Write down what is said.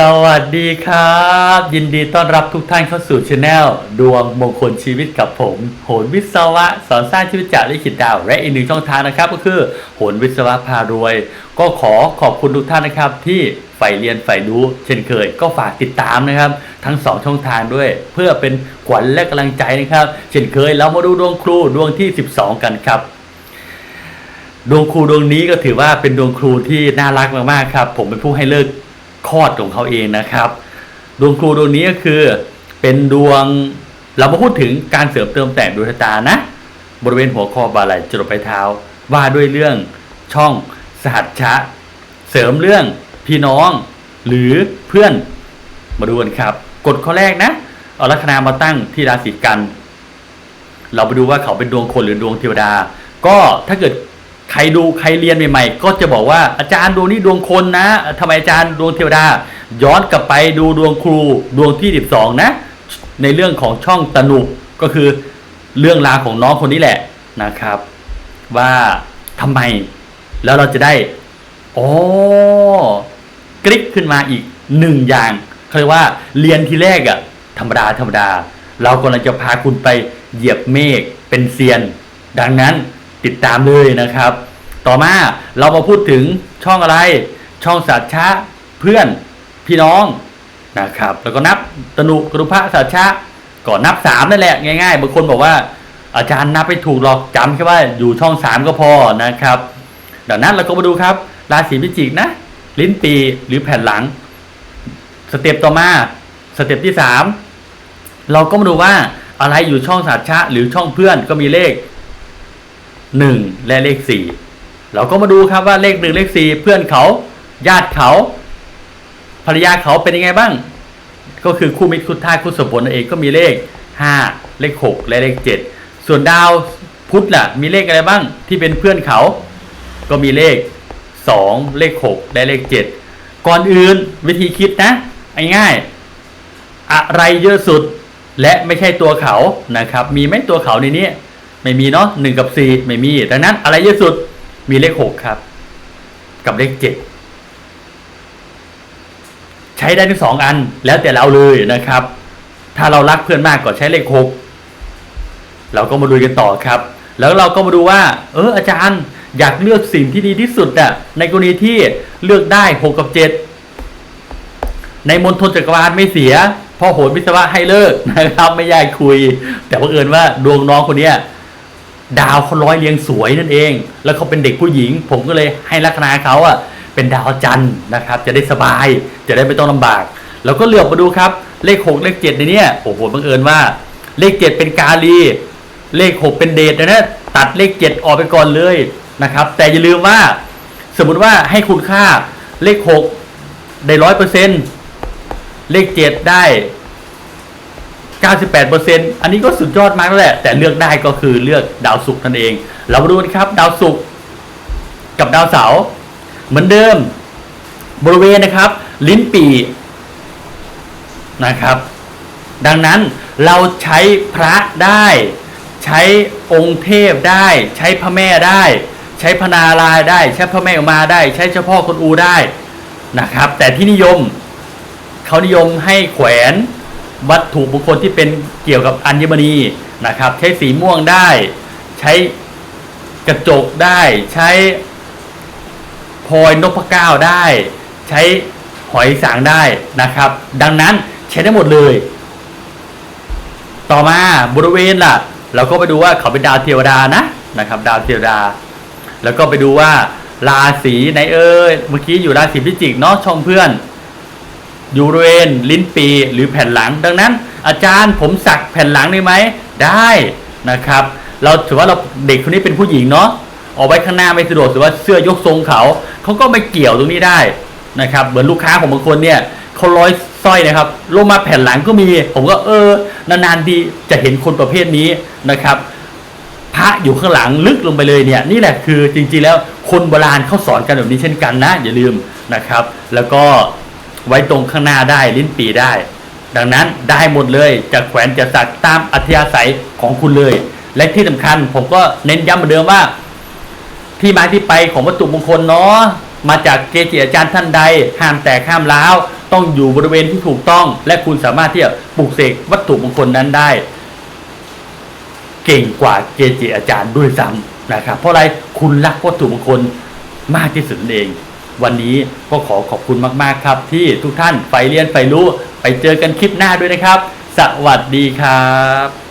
สวัสดีครับ ยินดีต้อนรับทุกท่านเข้าสู่ช anel ดวงมงคลชีวิตกับผม โหนวิศวะ สอนสร้างชีวิตจากลิขิตดาว และอีกหนึ่งช่องทางนะครับ ก็คือโหนวิศวะพารวย ก็ขอขอบคุณทุกท่านนะครับ ที่ใฝ่เรียนใฝ่รู้ เช่นเคย ก็ฝากติดตามนะครับ ทั้งสองช่องทางด้วย เพื่อเป็นขวัญและกำลังใจนะครับ เช่นเคยเรามาดูดวงครูดวงที่ 12 กันครับดวงครูดวงนี้ก็ถือว่าเป็นดวงครูที่น่ารักมากๆครับ ผมเป็นผู้ให้เลิก คลอดของเขาเองนะครับ ดวงครูดวงนี้ก็คือเป็นดวงเรามาพูดถึงการเสริมเติมแต่งดวงชะตานะ บริเวณหัวคอบาไหล่จรดปลายเท้า ว่าด้วยเรื่องช่องสหัชชะ เสริมเรื่องพี่น้อง หรือเพื่อนมาดูกันครับกฎข้อแรกนะเอาลัคนามาตั้งที่ราศีกัน เราไปดูว่าเขาเป็นดวงคนหรือดวงเทวดา ก็ถ้าเกิด ใครดูใครเรียนใหม่ๆ ก็จะบอกว่าอาจารย์ดวงนี้ดวงคนนะทำไมอาจารย์ดวงเทวดา ย้อนกลับไปดูดวงครูดวงที่ 12 นะ ในเรื่องของช่องตนุก็คือเรื่องราวของน้องคนนี้แหละนะครับ ว่าทำไมแล้วเราจะได้อ๋อกริ๊กขึ้นมาอีกหนึ่งอย่างเขาเรียกว่าเรียนทีแรกอะธรรมดาธรรมดา เรากำลังจะพาคุณไปเหยียบเมฆเป็นเซียน ดังนั้น ติดตามเลยนะครับ ต่อมาเรามาพูดถึงช่องอะไรช่องสัตชะเพื่อนพี่น้องนะครับ แล้วก็นับตนุกรุพะสัตชะก็นับสามนั่นแหละง่ายๆบางคนบอกว่าอาจารย์นับไปถูกหรอกจำแค่ว่าอยู่ช่องสามก็พอนะครับดังนั้นเราก็มาดูครับ ราศีพิจิกนะ ลิ้นปีหรือแผ่นหลัง สเต็ปต่อมาสเต็ปที่สามเราก็มาดูว่าอะไรอยู่ช่องสัตชะหรือช่องเพื่อนก็มีเลข หนึ่งและเลขสี่เราก็มาดูครับว่าเลขหนึ่งเลขสี่เพื่อนเขา ญาติเขา ภรรยาเขาเป็นยังไงบ้าง ก็คือคู่มิตรคู่ท่าคู่สมผลนั่นเองก็มีเลขห้าเลขหกและเลขเจ็ดส่วนดาวพุธล่ะ มีเลขอะไรบ้างที่เป็นเพื่อนเขา ก็มีเลขสองเลขหกและเลขเจ็ดก่อนอื่นวิธีคิดนะง่ายๆอะไรเยอะสุดและไม่ใช่ตัวเขานะครับ มีไหมตัวเขาในนี้ ไม่มีเนาะหนึ่งกับสี่ไม่มี ดังนั้นอะไรเยอะสุดมีเลขหกครับ กับเลขเจ็ดใช้ได้ทั้งสองอันแล้วแต่เราเลยนะครับ ถ้าเรารักเพื่อนมากก็ใช้เลขหกเราก็มาดูกันต่อครับ แล้วเราก็มาดูว่า เอออาจารย์อยากเลือกสิ่งที่ดีที่สุดอะในกรณีที่เลือกได้หกกับเจ็ดในมณฑลจักรวาลไม่เสียพ่อโหนวิศวะให้เลิกนะครับ ไม่ยากคุย แต่บังเอิญว่าดวงน้องคนเนี้ย ดาวเขาร้อยเรียงสวยนั่นเอง แล้วเขาเป็นเด็กผู้หญิง ผมก็เลยให้ลัคนาเขาอะเป็นดาวจันทร์นะครับ จะได้สบาย จะได้ไม่ต้องลำบาก แล้วก็เลือกมาดูครับ เลขหกเลขเจ็ดในนี้โอ้โหบังเอิญว่า เลขเจ็ดเป็นกาลี เลขหกเป็นเดชนะนะตัดเลขเจ็ดออกไปก่อนเลยนะครับ แต่อย่าลืมว่า สมมติว่าให้คุณค่าเลขหกได้ร้อยเปอร์เซ็นต์เลขเจ็ดได้ 98%อันนี้ก็สุดยอดมากแล้วแหละ แต่เลือกได้ก็คือเลือกดาวศุกร์นั่นเอง เรามาดูกันครับ ดาวศุกร์กับดาวเสาร์เหมือนเดิม บริเวณนะครับ ลิ้นปีนะครับ ดังนั้นเราใช้พระได้ ใช้องค์เทพได้ ใช้พระแม่ได้ ใช้พนารายได้ ใช้พระแม่อุมาได้ ใช้เฉพาะคนอูได้นะครับ แต่ที่นิยมเขานิยมให้แขวน วัตถุบุคคลที่เป็นเกี่ยวกับอัญมณีนะครับ ใช้สีม่วงได้ ใช้กระจกได้ ใช้พลอยนพเก้าได้ ใช้หอยสางได้นะครับ ดังนั้นใช้ได้หมดเลย ต่อมาบริเวณล่ะ เราก็ไปดูว่าเขาเป็นดาวเทวดานะนะครับ ดาวเทวดา แล้วก็ไปดูว่าราศีไหนเอ่ยเมื่อกี้อยู่ราศีพิจิกเนาะช่องเพื่อน อยู่บริเวณลิ้นปีหรือแผ่นหลัง ดังนั้น อาจารย์ผมสักแผ่นหลังได้ไหมได้นะครับ เราถือว่าเราเด็กคนนี้เป็นผู้หญิงเนาะออกไว้ข้างหน้าไม่สะดวกหรือว่าเสื้อยกทรงเขาเขาก็ไม่เกี่ยวตรงนี้ได้นะครับ เหมือนลูกค้าของบางคนเนี่ยเขาร้อยสร้อยนะครับลงมาแผ่นหลังก็มี ผมก็เออนานๆดีจะเห็นคนประเภทนี้นะครับพระอยู่ข้างหลังลึกลงไปเลยเนี่ยนี่แหละคือจริงๆแล้วคนโบราณเขาสอนกันแบบนี้เช่นกันนะ อย่าลืมนะครับ แล้วก็ ไว้ตรงข้างหน้าได้ลิ้นปีได้ ดังนั้นได้หมดเลยจะแขวนจะสักตามอัธยาศัยของคุณเลย และที่สำคัญผมก็เน้นย้ำเหมือนเดิมว่า ที่มาที่ไปของวัตถุมงคลเนาะมาจากเกจิอาจารย์ท่านใดห้ามแตกห้ามล้าวต้องอยู่บริเวณที่ถูกต้อง และคุณสามารถที่จะปลูกเสกวัตถุมงคลนั้นได้ เก่งกว่าเกจิอาจารย์ด้วยซ้ำนะครับ เพราะอะไรคุณรักวัตถุมงคลมากที่สุดเอง วันนี้ก็ขอขอบคุณมาก ๆ ครับ ที่ทุกท่านใฝ่เรียนใฝ่รู้ ไปเจอกันคลิปหน้าด้วยนะครับ สวัสดีครับ